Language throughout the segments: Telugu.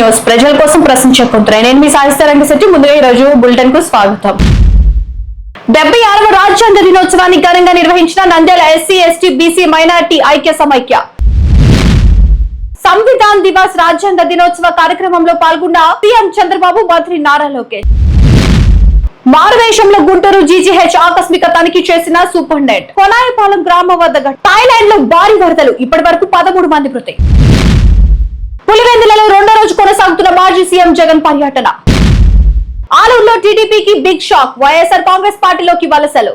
న్యూస్ ప్రజల కోసం ప్రశ్నించుకుంటున్నాయి నేను మీ సాధిస్తారంగ శెట్టి ముందుగా ఈ రోజు బులెటిన్కు స్వాగతం. డెబ్బై ఆరవ రాజ్యాంగ దినోత్సవాన్ని ఘనంగా నిర్వహించిన Nandyal SC ST BC minority ఐక్య సమైక్య. సంవిధాన్ దివాస్ రాజ్యాంగ దినోత్సవ కార్యక్రమంలో పాల్గొన్న సీఎం చంద్రబాబు మంత్రి నారా లోకేష్. మారువేషంలో గుంటూరు జీజీహెచ్ ఆకస్మిక తనిఖీ చేసిన సూపరింటెండెంట్ కొనాయపాలెం గ్రామం వద్ద థాయిలాండ్లో భారీ వరదలు ఇప్పటి వరకు పదమూడు మంది మృతి. పులివెందులలో రెండో రోజు కొనసాగుతున్న మాజీ సీఎం జగన్ పర్యటన. ఆలూరులో టీడీపీకి బిగ్ షాక్ వైఎస్ఆర్ కాంగ్రెస్ పార్టీలోకి వలసలు.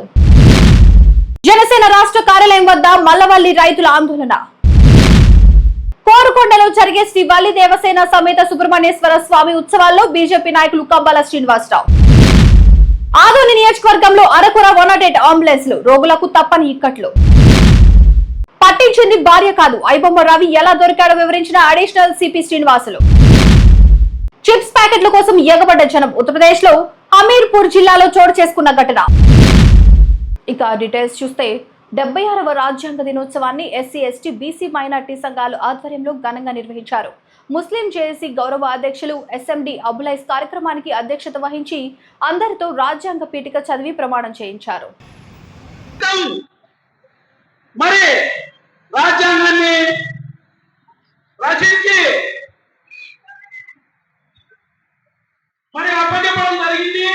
జనసేన రాష్ట్ర కార్యాలయం వద్ద మల్లవల్లి రైతుల ఆందోళన. కోరుకొండలో జరిగే శ్రీ వల్లి దేవసేన సమేత సుబ్రహ్మణ్యేశ్వర స్వామి ఉత్సవాల్లో బీజేపీ నాయకులు కంబాల శ్రీనివాసరావు. ఆదోని నియోజకవర్గంలో అరకుర వన్ నాట్ ఎయిట్ అంబులెన్స్లు రోగులకు తప్పని ఇక్కట్లు. పట్టించింది భార్య కాదు. ఐబొమ్మ రవి ఎలా దొరికాడో వివరించిన అడిషనల్ సిపి శ్రీనివాసులు. చిప్స్ ప్యాకెట్ల కోసం ఎగబడ్డ జనం ఉత్తరప్రదేశ్లో హమీర్పూర్ జిల్లాలో చోటు చేసుకున్న ఘటన. ఇక డీటెయిల్స్ చూస్తే డెబ్బై ఆరవ రాజ్యాంగ దినోత్సవాన్ని ఎస్సీ ఎస్టీ బీసీ మైనార్టీ సంఘాలు ఆధ్వర్యంలో ఘనంగా నిర్వహించారు. ముస్లిం జేఏసీ గౌరవ అధ్యక్షులు ఎస్ఎండి అబులైస్ కార్యక్రమానికి అధ్యక్షత వహించి అందరితో రాజ్యాంగ పీఠిక చదివి ప్రమాణం చేయించారు. మరి రాజ్యాంగాన్ని రచించి మరి అప్పచెప్పడం జరిగింది.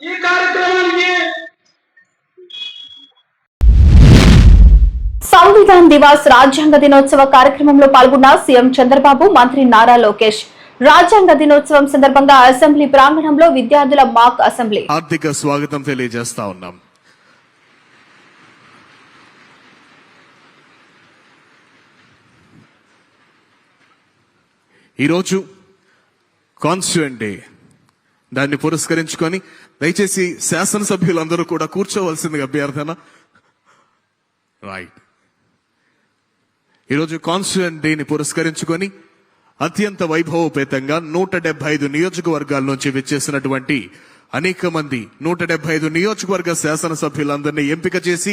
ఈ కార్యక్రమానికి సంవిధాన్ దివాస్ రాజ్యాంగ దినోత్సవ కార్యక్రమంలో పాల్గొన్న సీఎం చంద్రబాబు మంత్రి నారా లోకేష్. రాజ్యాంగ దినోత్సవం సందర్భంగా అసెంబ్లీ ప్రాంగణంలో విద్యార్థుల మాక్ అసెంబ్లీ. హార్దిక స్వాగతం తెలియజేస్తా ఉన్నాం. ఈరోజు కాన్స్టిట్యూంట్ డే. దాన్ని పురస్కరించుకొని దయచేసి శాసనసభ్యులందరూ కూడా కూర్చోవలసిందిగా అభ్యర్థన. రైట్ ఈరోజు కాన్స్టిట్యూంట్ డేని పురస్కరించుకొని అత్యంత వైభవోపేతంగా నూట డెబ్బై ఐదు నియోజకవర్గాల నుంచి విచ్చేసినటువంటి అనేక మంది నూట డెబ్బై ఐదు నియోజకవర్గ శాసనసభ్యులందరినీ ఎంపిక చేసి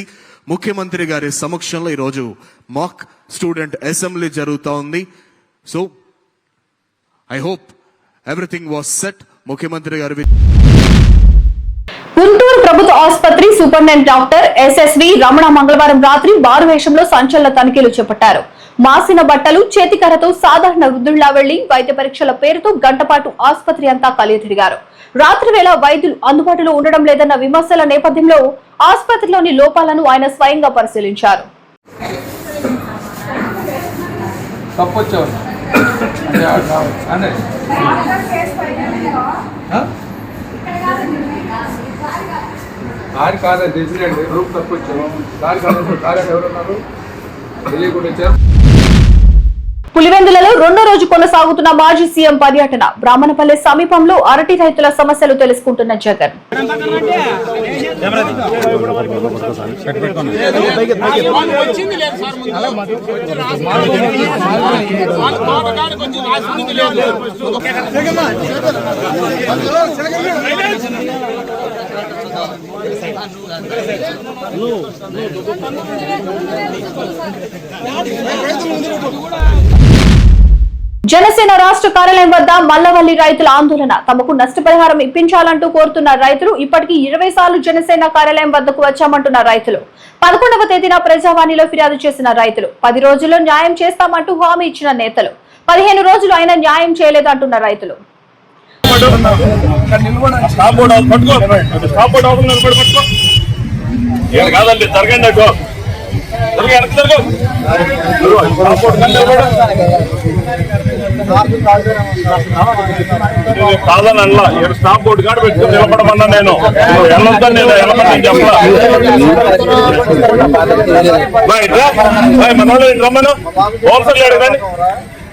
ముఖ్యమంత్రి గారి సమక్షంలో ఈరోజు మాక్ స్టూడెంట్ అసెంబ్లీ జరుగుతోంది so I hope everything was set ముఖ్యమంత్రి గారి గుంటూరు ప్రభుత్వ ఆసుపత్రి సూపరింటెండెంట్ డాక్టర్ ఎస్ఎస్వి రమణ మంగళవారం రాత్రి మారువేషంలో సంచలన తనిఖీలు చేపట్టారు. మాసిన బట్టలు చేతికర్రతో సాధారణ వృద్ధుల్లా వెళ్ళి వైద్య పరీక్షల పేరుతో గంటపాటు ఆసుపత్రి అంతా కలిగి తిరిగారు రాత్రి వేళ వైద్యులు అందుబాటులో ఉండడం లేదన్న విమర్శల నేపథ్యంలో ఆసుపత్రిలోని లోపాలను ఆయన స్వయంగా పరిశీలించారు. అంటే ఆడు రావచ్చు కాదని తెలిసినండి రూప్ తప్పొచ్చాము దారి కాదు దారి ఎవరున్నారు? తెలియకుండా వచ్చారు. పులివెందులలో రెండో రోజు కొనసాగుతున్న మాజీ సీఎం పర్యటన. బ్రాహ్మణపల్లి సమీపంలో అరటి రైతుల సమస్యలు తెలుసుకుంటున్న జగన్. జనసేన రాష్ట్ర కార్యాలయం వద్ద మల్లవల్లి రైతుల ఆందోళన. తమకు నష్టపరిహారం ఇప్పించాలంటూ కోరుతున్న రైతులు ఇప్పటికీ ఇరవై సార్లు జనసేన కార్యాలయం వద్దకు వచ్చామంటున్న రైతులు. పదకొండవ తేదీన ప్రజావాణిలో ఫిర్యాదు చేసిన రైతులు పది రోజుల్లో న్యాయం చేస్తామంటూ హామీ ఇచ్చిన నేతలు పదిహేను రోజులు అయినా న్యాయం చేయలేదంటున్న రైతులు. కాంపౌండ్ హౌస్ పట్టుకో. కాంపౌండ్ హౌస్ నిలబడి పట్టుకో. ఇక్కడ కాదండి జరగండి అటు. జరగ వెనక్కి జరగ. కానీ నిలబడు. కాదని ఇక్కడ స్టాప్ బోర్డు కాడ పెట్టుకుని నిలబడమన్నా నేను. వెళ్ళొద్దు నేను వెళ్ళమని చెప్పలా. బాయ్ రా. బాయ్ మనోళ్ళు రమ్మను. హోల్సేల్ లేడు కానీ.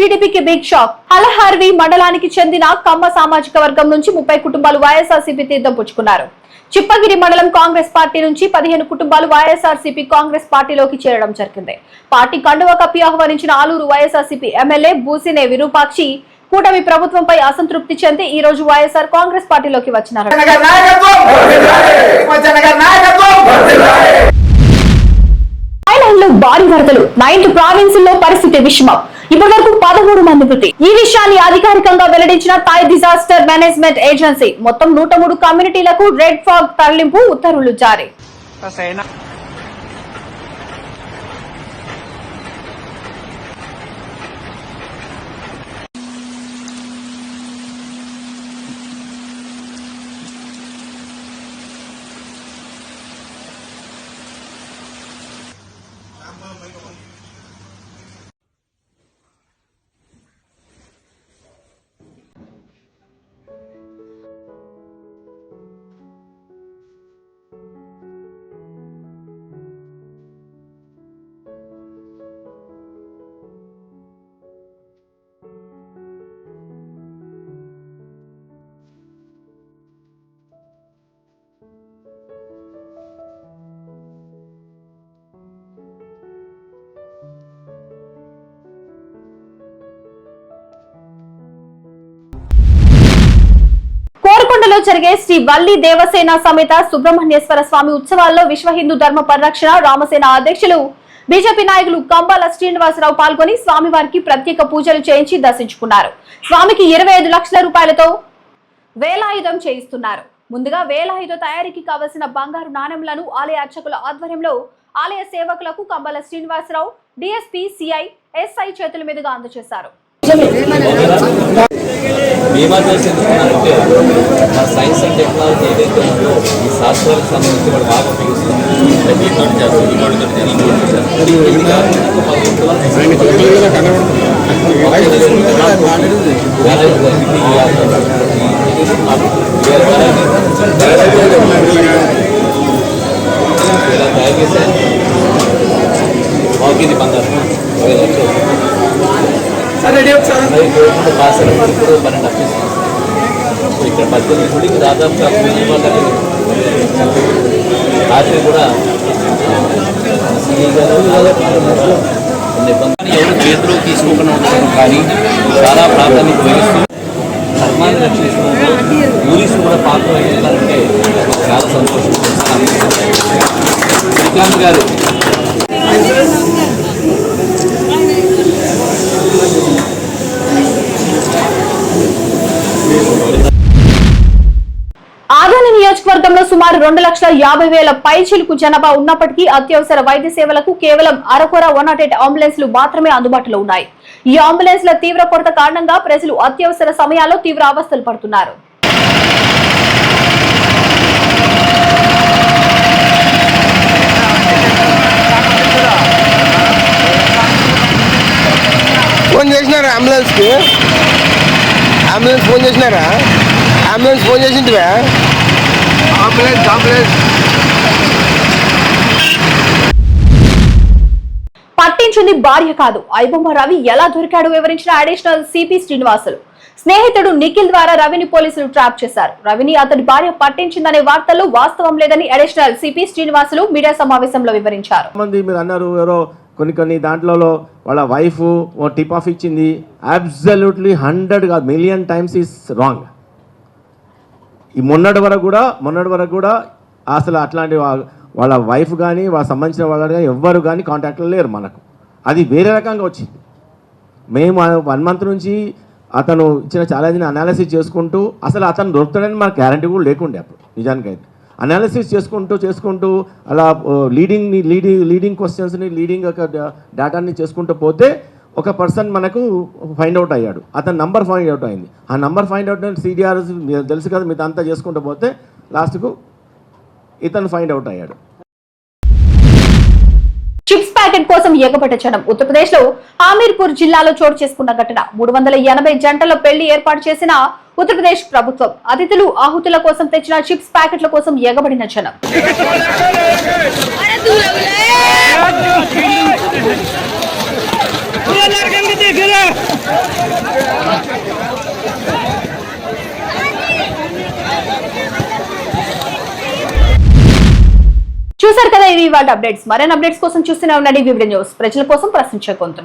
టీడీపీకి బిగ్ షాక్ హలహార్వి మండలానికి చెందిన కమ్మ సామాజిక వర్గం నుంచి ముప్పై కుటుంబాలు వైఎస్ఆర్సీపీ తీర్థం పుచ్చుకున్నారు. చిప్పగిరి మండలం కాంగ్రెస్ పార్టీ నుంచి పదిహేను కుటుంబాలు వైఎస్ఆర్సీపీ కాంగ్రెస్ పార్టీలోకి చేరడం జరిగింది. పార్టీ కండువ కప్పి ఆహ్వానించిన ఆలూరు వైఎస్ఆర్సీపీ ఎమ్మెల్యే బూసినే విరూపాక్షి కూటమి ప్రభుత్వంపై అసంతృప్తి చెంది ఈ రోజు వైఎస్ఆర్ కాంగ్రెస్ పార్టీలోకి వచ్చినారు. థాయిలాండ్లో భారీ వరదలు. నైన్త్ ప్రావిన్స్లో పరిస్థితి విషమం. ఇప్పటి వరకు పదమూడు మంది మృతి. ఈ విషయాన్ని అధికారికంగా వెల్లడించిన థాయ్ డిజాస్టర్ మేనేజ్మెంట్ ఏజెన్సీ. మొత్తం నూట మూడు కమ్యూనిటీలకు రెడ్ ఫాగ్ తరలింపు ఉత్తర్వులు జారీ. కోరకొండలో జరిగే శ్రీ వల్లి దేవసేన సమేత సుబ్రహ్మణ్యేశ్వర స్వామి ఉత్సవాల్లో విశ్వ హిందూ ధర్మ పరిరక్షణ రామసేన అధ్యక్షులు బీజేపీ నాయకులు కంబాల శ్రీనివాసరావు పాల్గొని స్వామివారికి ప్రత్యేక పూజలు చేయించి దర్శించుకున్నారు. స్వామికి ఇరవై ఐదు లక్షల రూపాయలతో వేలాయుధం చేయిస్తున్నారు. ముందుగా వేలాయుధ తయారీకి కావలసిన బంగారు నాణెంలను ఆలయ అర్చకుల ఆధ్వర్యంలో ఆలయ సేవకులకు Kambala Srinivasarao DSP CI SI చేతుల మీదుగా అందజేశారు. బీమా చేసి ఎందుకున్నారంటే మన సైన్స్ అండ్ టెక్నాలజీ ఏదైతే ఉందో ఈ శాస్త్రాలకు సంబంధించి వాడు బాగా ఉపయోగిస్తుంది ప్రతి ఇంకోటి చేస్తారు ఇంకోటి చేస్తారు ఇది కాకుండా పది ఇలా తయారు చేశారు బాగుంది ఇరవై లక్షలు మరి గవర్నమెంట్ పాస్ అయినప్పుడు ఇప్పుడు పన్నెండు అప్పిస్తాం సో ఇక్కడ పద్దెనిమిది గుడికి దాదాపుగా రాత్రి కూడా ఎవరు చేతిలో తీసుకోకుండా ఉండడం కానీ చాలా ప్రాధాన్యత వహిస్తూ ధర్మాన్ని రక్షిస్తున్నారు టూరిస్ట్ కూడా పాత్ర వహించాలంటే చాలా సంతోషం శ్రీకాంత్ గారు సుమారు రెండు లక్షల యాభై వేల పైచిలుకు జనాభా ఉన్నప్పటికీ అత్యవసర వైద్య సేవలకు కేవలం అరకొర వన్ నాట్ ఎయిట్ అంబులెన్స్లు మాత్రమే అందుబాటులో ఉన్నాయి. ఈ అంబులెన్స్ల తీవ్ర కొరత కారణంగా ప్రజలు అత్యవసర సమయాల్లో తీవ్ర అవస్థలు పడుతున్నారు. ఫోన్ చేసినారా అంబులెన్స్కి? అంబులెన్స్ ఫోన్ చేసినారా? అంబులెన్స్ ఫోన్ చేసింటివా? పట్టించింది భార్య కాదు. ఐబొమ్మ రవి ఎలా దొరికాడు వివరించిన అడిషనల్ సిపి శ్రీనివాసులు. స్నేహితుడు నిఖిల్ ద్వారా రవిని పోలీసులు ట్రాప్ చేశారు. రవిని అతడి భార్య పట్టించిందనే వార్తల్లో వాస్తవం లేదని అడిషనల్ సిపి శ్రీనివాసులు మీడియా సమావేశంలో వివరించారు. మంది మీరు అన్నారు ఎవరో కొన్ని కొన్ని దాంట్లో వాళ్ళ వైఫ్ ఓ టిప్ ఆఫ్ ఇచ్చింది. అబ్జల్యూట్లీ హండ్రెడ్ కాదు మిలియన్ టైమ్స్ ఈస్ రాంగ్ ఈ మొన్నటి వరకు కూడా మొన్నటి వరకు కూడా అసలు అట్లాంటి వాళ్ళ వైఫ్ కానీ వాళ్ళ సంబంధించిన వాళ్ళు కానీ ఎవ్వరు కానీ కాంటాక్ట్లో లేరు మనకు. అది వేరే రకంగా వచ్చింది. మేము వన్ మంత్ నుంచి అతను ఇచ్చిన ఛాలెంజ్ని అనాలిసిస్ చేసుకుంటూ అసలు అతను దొరుకుతాడని మనకు గ్యారంటీ కూడా లేకుండే అప్పుడు నిజానికైతే. అనాలిసిస్ చేసుకుంటూ చేసుకుంటూ అలా లీడింగ్ని లీడింగ్ లీడింగ్ క్వశ్చన్స్ని లీడింగ్ ఒక డేటాని చేసుకుంటూ పోతే ఒక పర్సన్ మనకు ఫైండ్ అవుట్ అయ్యాడు. అతని నంబర్ ఫైండ్ అవుట్ అయింది. ఆ నంబర్ ఫైండ్ అవుట్ సిడిఆర్ తెలుసు కదా మీతో అంతా చేసుకుంటూ పోతే లాస్ట్కు ఇతను ఫైండ్ అవుట్ అయ్యాడు. చిప్స్ ప్యాకెట్ కోసం ఎగబట్టచడం ఉత్తరప్రదేశ్లో హామీర్పూర్ జిల్లాలో చోటు చేసుకున్న ఘటన. మూడు వందల ఎనభై జంటల పెళ్ళి ఏర్పాటు చేసిన ఉత్తరప్రదేశ్ ప్రభుత్వం. అతిథులు ఆహుతుల కోసం తెచ్చిన చిప్స్ ప్యాకెట్ల కోసం ఎగబడిన జనం చూసారు కదా ఇవి వాళ్ళ అప్డేట్స్ మరైన అప్డేట్స్ కోసం చూస్తూనే ఉండండి. వివిధ న్యూస్. ప్రజల కోసం ప్రశ్నించే